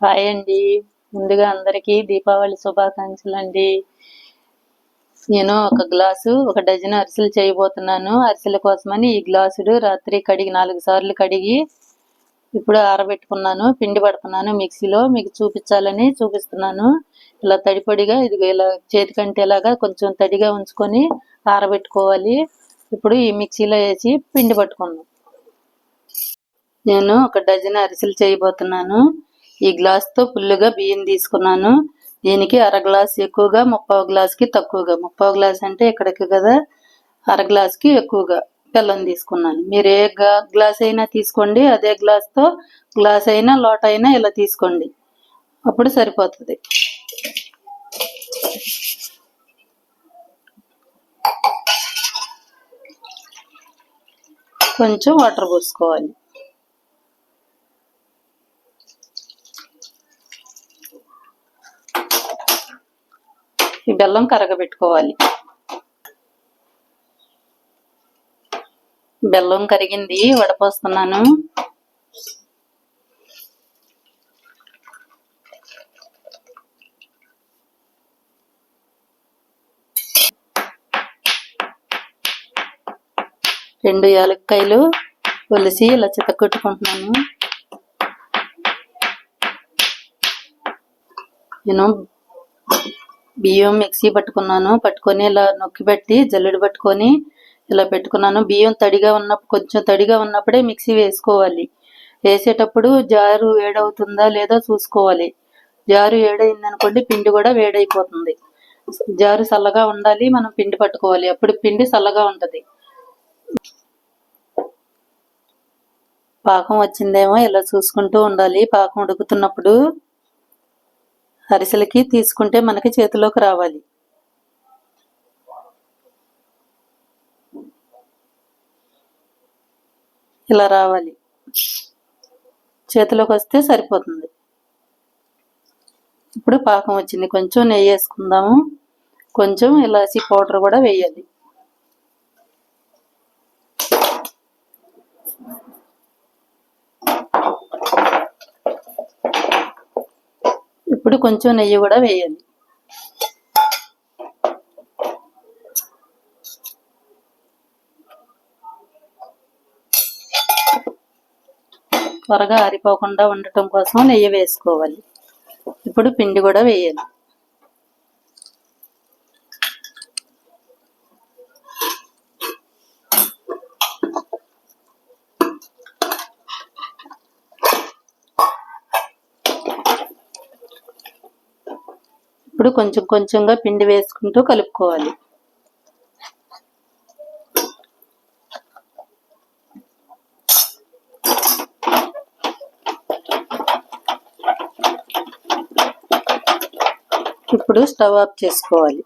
Hi అండి. ముందుగా అందరికీ దీపావళి శుభాకాంక్షలు అండి. నేను ఒక గ్లాసు ఒక డజన్ అరిసెలు చేయబోతున్నాను. అరిసెల కోసమని ఈ గ్లాసుడు రాత్రి కడిగి నాలుగు సార్లు కడిగి ఇప్పుడు ఆరబెట్టుకున్నాను. పిండి పడుతున్నాను మిక్సీలో. మీకు చూపించాలని చూపిస్తున్నాను. ఇలా తడిపొడిగా ఇది ఇలా చేతికంటేలాగా కొంచెం తడిగా ఉంచుకొని ఆరబెట్టుకోవాలి. ఇప్పుడు ఈ మిక్సీలో వేసి పిండి పట్టుకున్నాను నేను ఒక డజన్ అరిసెలు చేయబోతున్నాను. ఈ గ్లాస్తో ఫుల్లుగా బియ్యం తీసుకున్నాను. దీనికి అర గ్లాస్ ఎక్కువగా ముప్పావు గ్లాస్కి తక్కువగా. ముప్పావు గ్లాస్ అంటే ఇక్కడికి కదా అర గ్లాస్కి ఎక్కువగా బెల్లం తీసుకున్నాను. మీరు ఏ గ్లాస్ అయినా తీసుకోండి అదే గ్లాస్తో గ్లాస్ అయినా లోట అయినా ఇలా తీసుకోండి. అప్పుడు సరిపోతుంది. కొంచెం వాటర్ పోసుకోవాలి. ఈ బెల్లం కరగబెట్టుకోవాలి. బెల్లం కరిగింది వడపోస్తున్నాను. రెండు యాలక్కాయలు ఒలిసి ఇలా చితకొట్టుకుంటున్నాను నేను బియ్యం మిక్సీ పట్టుకున్నాను. పట్టుకొని ఇలా నొక్కి పెట్టి జల్లెడ పట్టుకొని ఇలా పెట్టుకున్నాను. బియ్యం తడిగా ఉన్నప్పుడు కొంచెం తడిగా ఉన్నప్పుడే మిక్సీ వేసుకోవాలి. వేసేటప్పుడు జారు వేడవుతుందా లేదా చూసుకోవాలి. జారు వేడైంది అనుకోండి పిండి కూడా వేడైపోతుంది. జారు చల్లగా ఉండాలి మనం పిండి పట్టుకోవాలి. అప్పుడు పిండి చల్లగా ఉంటుంది. పాకం వచ్చిందేమో ఇలా చూసుకుంటూ ఉండాలి. పాకం ఉడుకుతున్నప్పుడు అరిసెలకి తీసుకుంటే మనకి చేతిలోకి రావాలి. ఇలా రావాలి. చేతిలోకి వస్తే సరిపోతుంది. ఇప్పుడు పాకం వచ్చింది. కొంచెం నెయ్యి వేసుకుందాము. కొంచెం ఇలాచి పౌడర్ కూడా వేయాలి. ఇప్పుడు కొంచెం నెయ్యి కూడా వేయాలి. త్వరగా ఆరిపోకుండా ఉండటం కోసం నెయ్యి వేసుకోవాలి. ఇప్పుడు పిండి కూడా వేయాలి. ఇప్పుడు కొంచెం కొంచెంగా పిండి వేసుకుంటూ కలుపుకోవాలి. ఇప్పుడు స్టవ్ ఆఫ్ చేసుకోవాలి.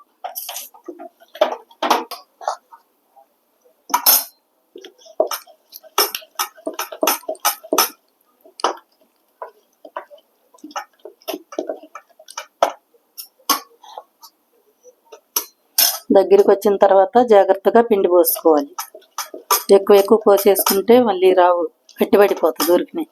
దగ్గరికి వచ్చిన తర్వాత జాగ్రత్తగా పిండి పోసుకోవాలి. ఎక్కువ ఎక్కువ పోసేసుకుంటే మళ్ళీ రావు గట్టిపడిపోతుంది దొరికినాయి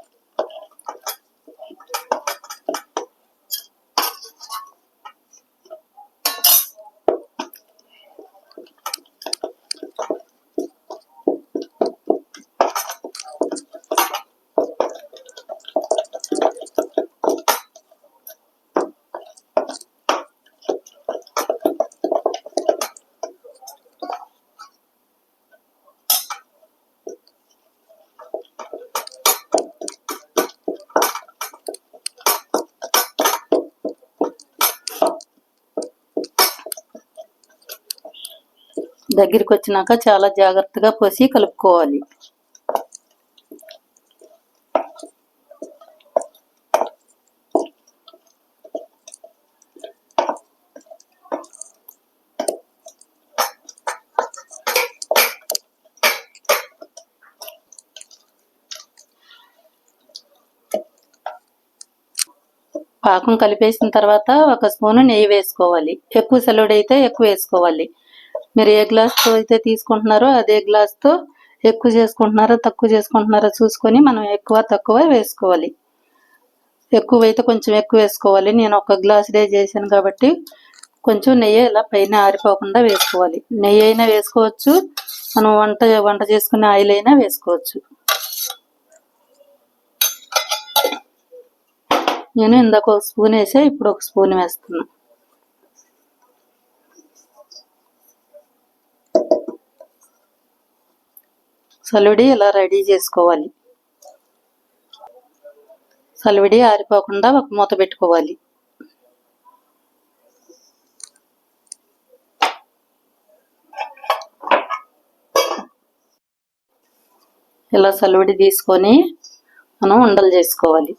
దగ్గరికి వచ్చినాక చాలా జాగ్రత్తగా పోసి కలుపుకోవాలి. పాకం కలిపేసిన తర్వాత ఒక స్పూను నెయ్యి వేసుకోవాలి. ఎక్కువ సెలవుడైతే ఎక్కువ వేసుకోవాలి. మీరు ఏ గ్లాస్తో అయితే తీసుకుంటున్నారో అదే గ్లాస్తో ఎక్కువ చేసుకుంటున్నారో తక్కువ చేసుకుంటున్నారో చూసుకొని మనం ఎక్కువ తక్కువ వేసుకోవాలి. ఎక్కువైతే కొంచెం ఎక్కువ వేసుకోవాలి. నేను ఒక గ్లాస్ డే చేశాను కాబట్టి కొంచెం నెయ్యి ఇలా పైన ఆరిపోకుండా వేసుకోవాలి. నెయ్యి అయినా వేసుకోవచ్చు. మనం వంట వంట చేసుకునే ఆయిల్ అయినా వేసుకోవచ్చు. నేను ఇందాక ఒక స్పూన్ వేసా ఇప్పుడు ఒక స్పూన్ వేస్తున్నాను సలివిడి ఇలా రెడీ చేసుకోవాలి? సలివిడి ఆరిపోకుండా ఒక మూత పెట్టుకోవాలి. ఇలా సలివిడి తీసుకొని మనం ఉండలు చేసుకోవాలి.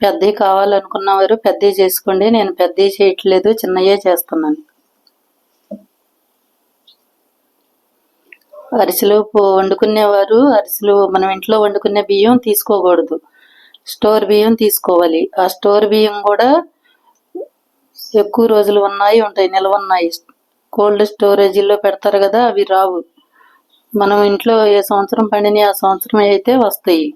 పెద్దవి కావాలనుకున్నవారు పెద్దవి చేసుకోండి నేను పెద్దవి చేయట్లేదు చిన్నయే చేస్తున్నాను. అరిసెలు వండుకునేవారు అరిసెలు మనం ఇంట్లో వండుకునే బియ్యం తీసుకోకూడదు. స్టోర్ బియ్యం తీసుకోవాలి. ఆ స్టోర్ బియ్యం కూడా ఎక్కువ రోజులు ఉన్నాయి ఉంటాయి నిల్వ ఉన్నాయి. కోల్డ్ స్టోరేజీలో పెడతారు కదా అవి రావు. మనం ఇంట్లో ఏ సంవత్సరం పండినవి ఆ సంవత్సరం అయితే వస్తాయి.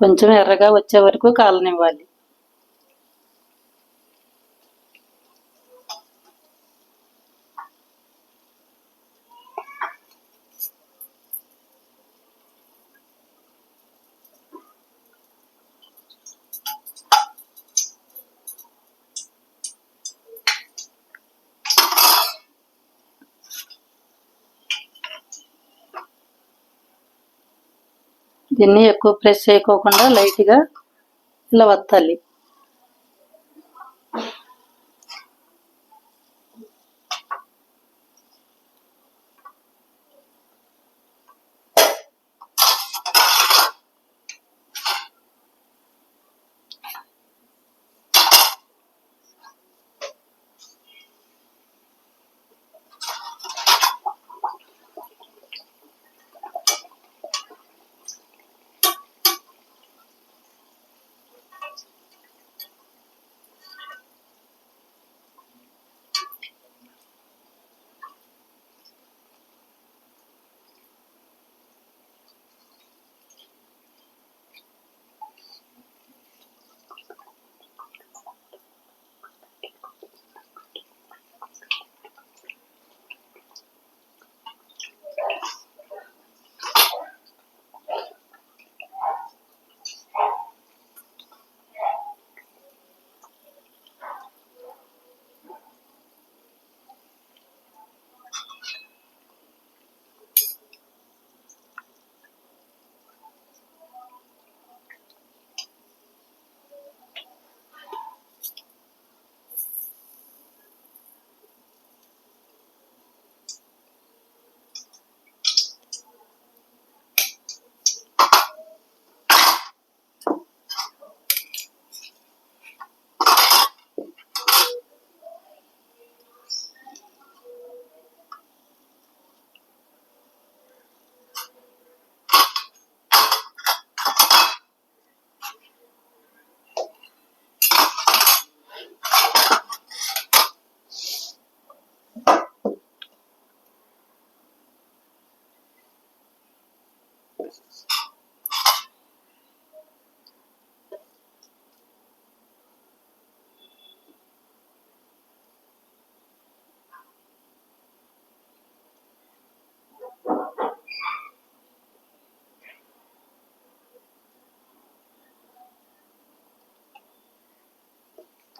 కొంచెం ఎర్రగా వచ్చే వరకు కాలనివ్వాలి. దీన్ని ఎక్కువ ప్రెస్ చేయకోకుండా లైట్గా ఇలా వత్తాలి.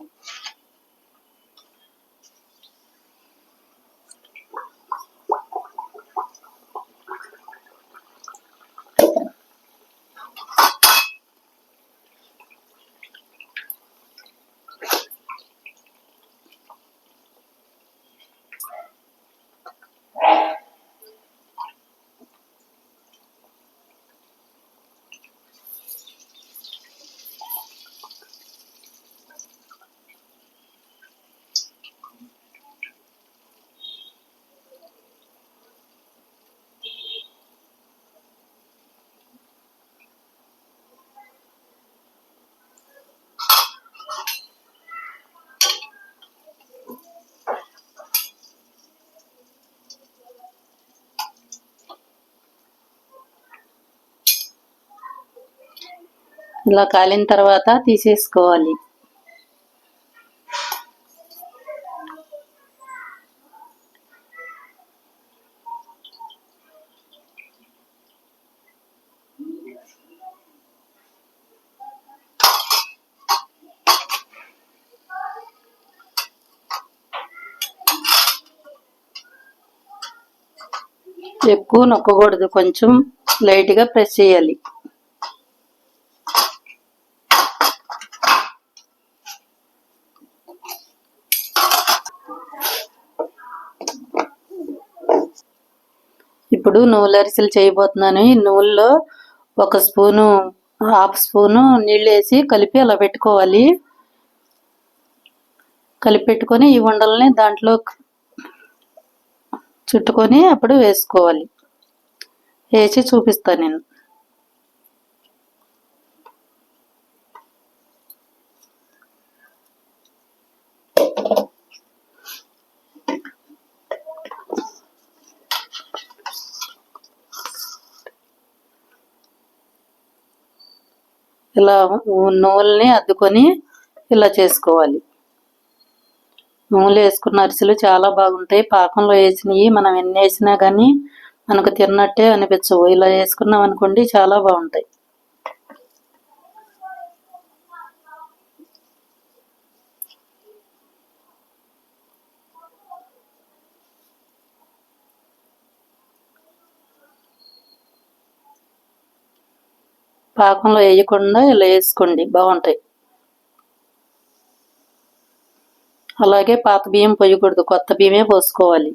Então, ఇలా కాలిన తర్వాత తీసేసుకోవాలి. ఎక్కువ నొక్కకూడదు కొంచెం లైట్గా ప్రెస్ చేయాలి. ఇప్పుడు నువ్వుల అరిసెలు చేయబోతున్నాను. ఈ నువ్వుల్లో ఒక స్పూను హాఫ్ స్పూను నీళ్ళు వేసి కలిపి అలా పెట్టుకోవాలి. కలిపి పెట్టుకొని ఈ ఉండల్ని దాంట్లో చుట్టుకొని అప్పుడు వేసుకోవాలి. వేసి చూపిస్తాను నేను. ఇలా నువ్వుల్ని అద్దుకొని ఇలా చేసుకోవాలి. నువ్వులు వేసుకున్న అరిసెలు చాలా బాగుంటాయి. పాకంలో వేసినవి మనం ఎన్ని వేసినా కానీ మనకు తిన్నట్టే అనిపించవు. ఇలా వేసుకున్నాం అనుకోండి చాలా బాగుంటాయి. పాకంలో వేయకుండా ఇలా వేసుకోండి. బాగుంటాయి. అలాగే పాత బియ్యం పోయకూడదు. కొత్త బియ్యమే పోసుకోవాలి.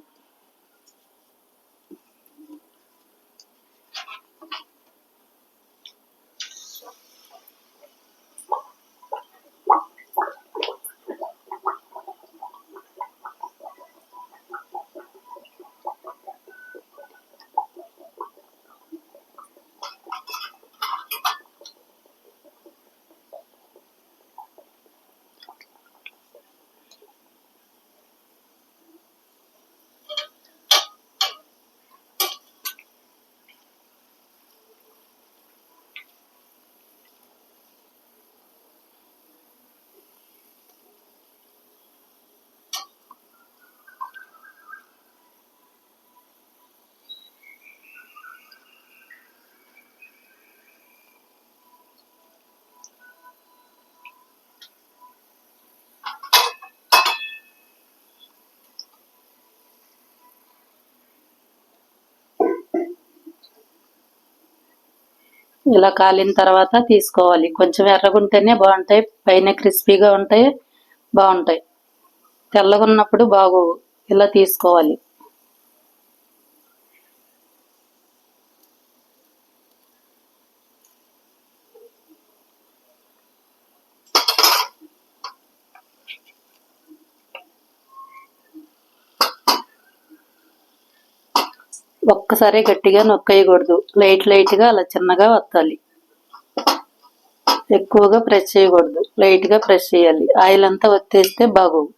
ఇలా కాలిన తర్వాత తీసుకోవాలి. కొంచెం ఎర్రగుంటేనే బాగుంటాయి. పైన క్రిస్పీగా ఉంటాయి. బాగుంటాయి. తెల్లగా ఉన్నప్పుడు బాగోవు. ఇలా తీసుకోవాలి. ఒక్కసారి గట్టిగా నొక్కేయకూడదు. లైట్ లైట్గా అలా చిన్నగా వత్తాలి. ఎక్కువగా ప్రెస్ చేయకూడదు. లైట్గా ప్రెస్ చేయాలి. ఆయిల్ అంతా వత్తేస్తే బాగోవు.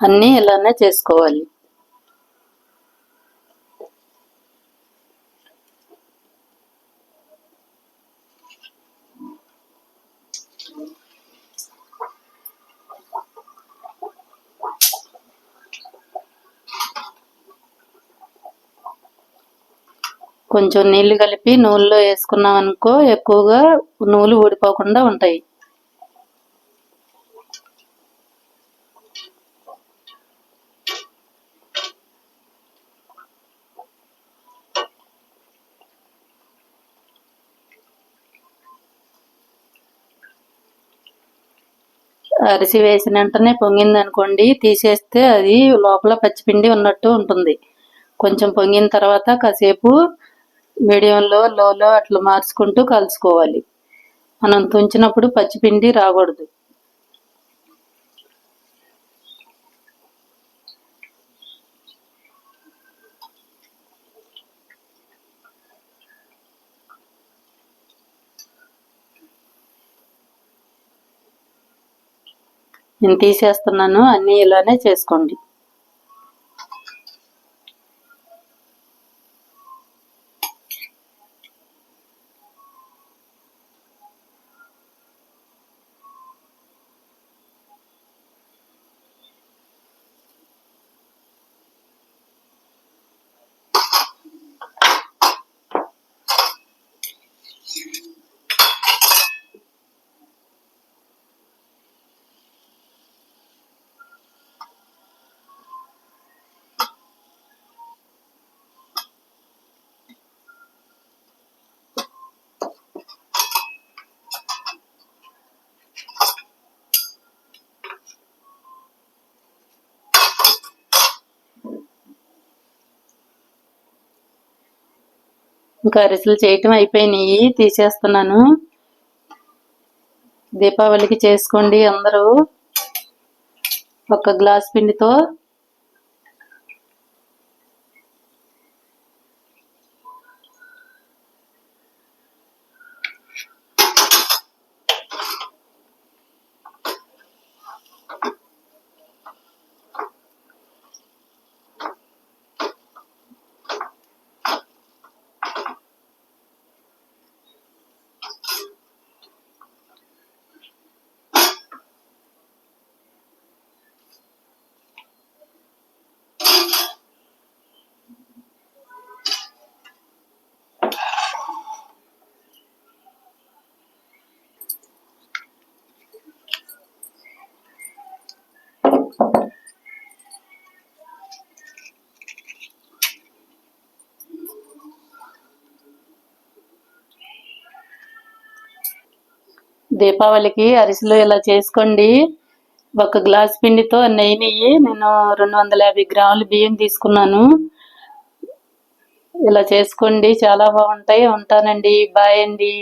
అన్నీ ఇలానే చేసుకోవాలి. కొంచెం నీళ్ళు కలిపి నూనెలో వేసుకున్నాం అనుకో ఎక్కువగా నూలు ఊడిపోకుండా ఉంటాయి. అరిసి వేసిన వెంటనే పొంగింది అనుకోండి తీసేస్తే అది లోపల పచ్చిపిండి ఉన్నట్టు ఉంటుంది. కొంచెం పొంగిన తర్వాత కాసేపు మీడియంలో లోలో అట్లా మార్చుకుంటూ కలుసుకోవాలి. మనం తుంచినప్పుడు పచ్చిపిండి రాకూడదు. నేను తీసేస్తున్నాను అన్నీ ఇలానే చేసుకోండి. ఇంకా అరిసెలు చేయటం అయిపోయినాయి. తీసేస్తున్నాను. దీపావళికి చేసుకోండి అందరూ. ఒక గ్లాస్ పిండితో దీపావళికి అరిసెలు ఇలా చేసుకోండి. ఒక గ్లాస్ పిండితో నెయ్యి నెయ్యి. నేను రెండు వందల యాభై గ్రాములు బియ్యం తీసుకున్నాను. ఇలా చేసుకోండి. చాలా బాగుంటాయి. ఉంటానండి. బాయ్ అండి.